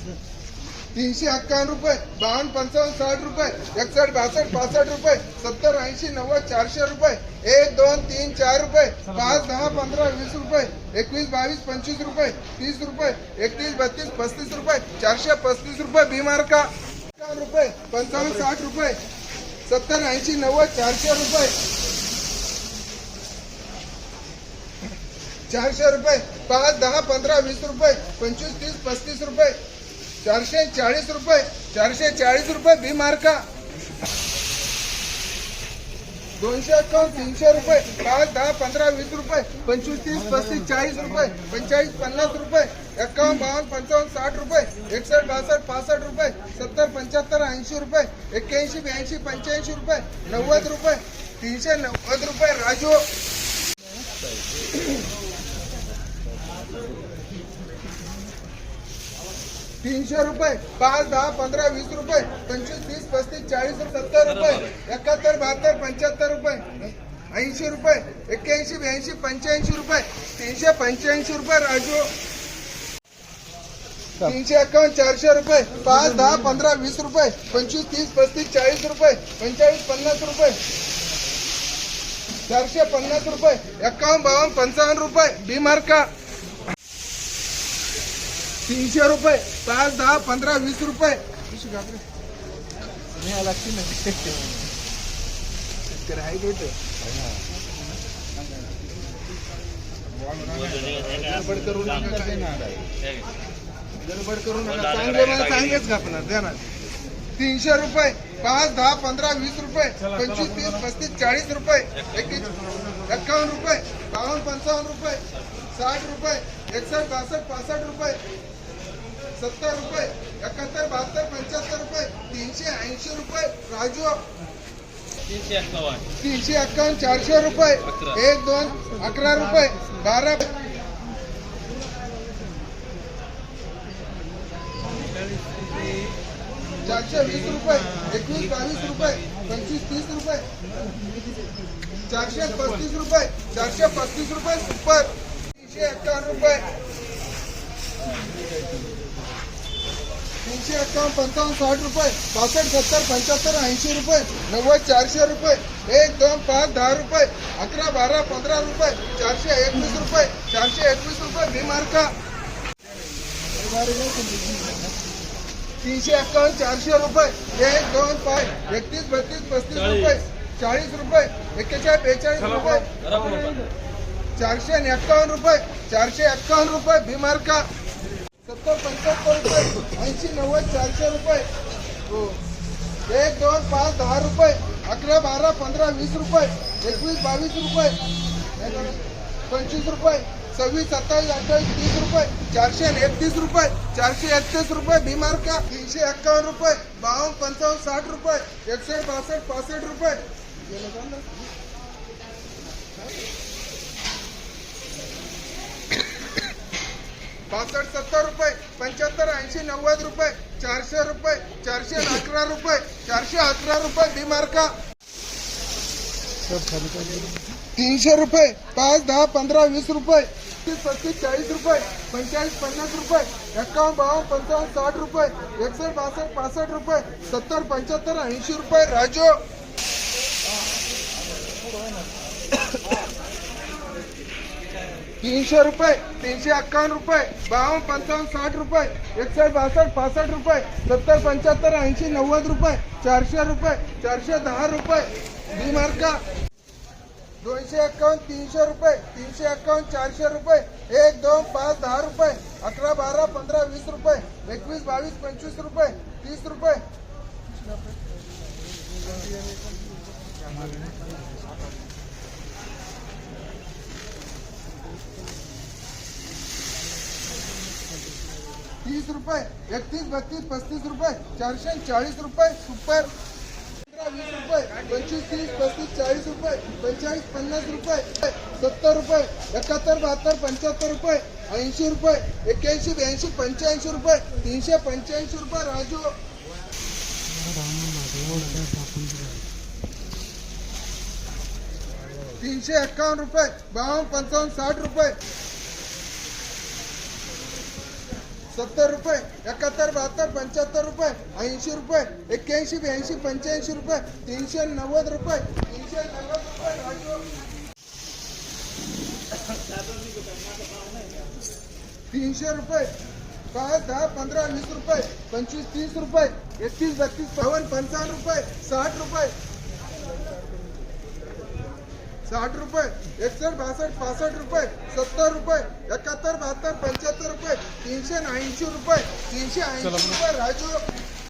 तीनशे अक्कावन्न रुपये बावन्न पंचावन्न साठ रुपये एकसष्ट बासष्ट पासष्ट रुपये सत्तर ऐंशी नव्वद चारशे रुपये एक दोन तीन चार रुपये पाच दहा पंधरा वीस रुपये एकवीस बावीस पंचवीस रुपये तीस रुपये एकतीस बत्तीस पस्तीस रुपये चारशे पस्तीस रुपये बीमार्का एकावन्न रुपये पंचावन्न साठ रुपये सत्तर ऐंशी नव्वद चारशे रुपये. चारशे रुपये पाच दहा पंधरा वीस रुपये पंचवीस तीस पस्तीस रुपये. चारशे चाळीस रुपये चारशे चाळीस रुपये बी मार्का. दोनशे अकाउंट तीनशे रुपये पाच दहा पंधरा वीस रुपये पंचवीस तीस पस्तीस चाळीस रुपये पंचेचाळीस पन्नास रुपये एकावन्न बावन्न पंचावन्न साठ रुपये एकसष्ट बासष्ट पासष्ट रुपये सत्तर पंच्याहत्तर ऐंशी रुपये एक्क्याऐंशी ब्याऐंशी पंच्याऐंशी रुपये नव्वद रुपये तीनशे नव्वद रुपये राजू. तीनशे रुपये पाच दहा पंधरा वीस रुपये पंचवीस तीस पस्तीस चाळीस सत्तर रुपये एकाहत्तर बहात्तर पंच्याहत्तर रुपये ऐंशी रुपये एक्क्याऐंशी ब्याऐंशी पंच्याऐंशी रुपये तीनशे पंच्याऐंशी रुपये राजू. तीनशे एकावन्न चारशे रुपये पाच दहा पंधरा वीस रुपये पंचवीस तीस पस्तीस चाळीस रुपये पंचेचाळीस पन्नास रुपये. चारशे पन्नास रुपये एकावन्न बावन्न पंचावन्न रुपये बीमार्का तीनशे रुपये पाच दहा पंधरा वीस रुपये. लागतील ना शेतकरी आहे कुठे गडबड करू नका ना. गडबड करू नका चांगले मला चांगलेच घापणार द्या ना. तीनशे रुपये पाच दहा पंधरा वीस रुपये पंचवीस तीस पस्तीस चाळीस रुपये एक्कावन्न रुपये बावन्न पंचावन्न रुपये साठ रुपये एकसष्ट बासष्ट पासष्ट रुपये सत्तर रुपये एकाहत्तर बहात्तर पंच्याहत्तर रुपये तीनशे ऐंशी रुपये राजू तीनशे एक्कावन्न चारशे रुपये. एक दोन अकरा रुपये बारा चारशे वीस रुपये एकवीस बावीस रुपये पंचवीस तीस रुपये चारशे पस्तीस रुपये चारशे पस्तीस रुपये सुपर तीनशे एक्कावन्न रुपये तीनशे एक्कावन्न पंचावन्न साठ रुपये पासष्ट सत्तर पंच्याहत्तर ऐंशी रुपये नव्वद चारशे रुपये एक दोन पाच दहा रुपये अकरा बारा पंधरा रुपये चारशे एकवीस रुपये चारशे एकवीस रुपये बीमार्का तीनशे एक्कावन्न चारशे रुपये एक दोन पाच एकतीस बत्तीस पस्तीस रुपये चाळीस रुपये एक्केचाळीस बेचाळीस रुपये. चारशे आणि एक्कावन्न रुपये चारशे एक्कावन्न रुपये बीमार्का सत्तर पंच्याहत्तर रुपये ऐंशी नव्वद चारशे रुपये. हो. एक दोन पाच दहा रुपये. अकरा बारा पंधरा वीस रुपये. एकवीस बावीस रुपये. पंचवीस रुपये. सव्वीस सत्तावीस अठ्ठावीस तीस रुपये. चारशे आणि एकतीस रुपये. चारशे एकतीस रुपये. बीमार्का तीनशे एक्कावन्न रुपये. बावन्न पंचावन्न साठ रुपये. एकशे बासष्ट पासष्ट रुपये. पासष्ट सत्तर रुपये, पंच्याहत्तर, ऐंशी, नव्वद रुपये, चारशे रुपये, चारशे अकरा रुपये, चारशे, अकरा रुपये बीमार्का तीनशे रुपये, पाच, दहा, पंधरा, वीस रुपये तीस पस्तीस, चाळीस रुपये, पंचेचाळीस, पन्नास रुपये, एक्कावन्न, बावन्न, पंचावन्न, साठ रुपये, एकसष्ट, बासष्ट, पासष्ट रुपये, सत्तर, पंच्याहत्तर, ऐंशी रुपये, राजू. तीनशे रुपये तीनशे अक्कावन्न रुपये बावन्न पंचावन्न साठ रुपये एकसष्ट बासष्ट पासष्ट रुपये सत्तर पंच्याहत्तर ऐंशी नव्वद रुपये चारशे रुपये चारशे दहा रुपये. बीमार्का दोनशे एक्कावन्न तीनशे रुपये तीनशे एक्कावन्न चारशे रुपये एक दोन पाच दहा रुपये अकरा बारा पंधरा वीस रुपये एकवीस बावीस पंचवीस रुपये तीस रुपये. तीस रुपये एकतीस बत्तीस पस्तीस रुपये चारशे चाळीस रुपये सुपर. वीस रुपये पंचवीस तीस पस्तीस चाळीस रुपये पंचेचाळीस पन्नास रुपये सत्तर रुपये एकाहत्तर बहात्तर पंच्याहत्तर रुपये ऐंशी रुपये एक्क्याऐंशी ब्याऐंशी पंच्याऐंशी रुपये तीनशे पंच्याऐंशी रुपये राजू. तीनशे एक्कावन्न रुपये बावन्न पंचावन्न साठ रुपये सत्तर रुपये एकाहत्तर बहात्तर पंच्याहत्तर रुपये ऐंशी रुपये एक्क्याऐंशी ब्याऐंशी पंच्याऐंशी रुपये तीनशे नव्वद रुपये तीनशे नव्वद रुपये तीनशे रुपये पाच दहा पंधरा वीस रुपये पंचवीस तीस रुपये एकतीस बत्तीस बावन्न पंचावन्न रुपये साठ रुपये साठ रुपये एकसष्ट बासष्ट पासष्ट रुपये सत्तर रुपये एकाहत्तर बहात्तर पंच्याहत्तर रुपये तीनशे ऐंशी रुपये तीनशे ऐंशी रुपये राजू.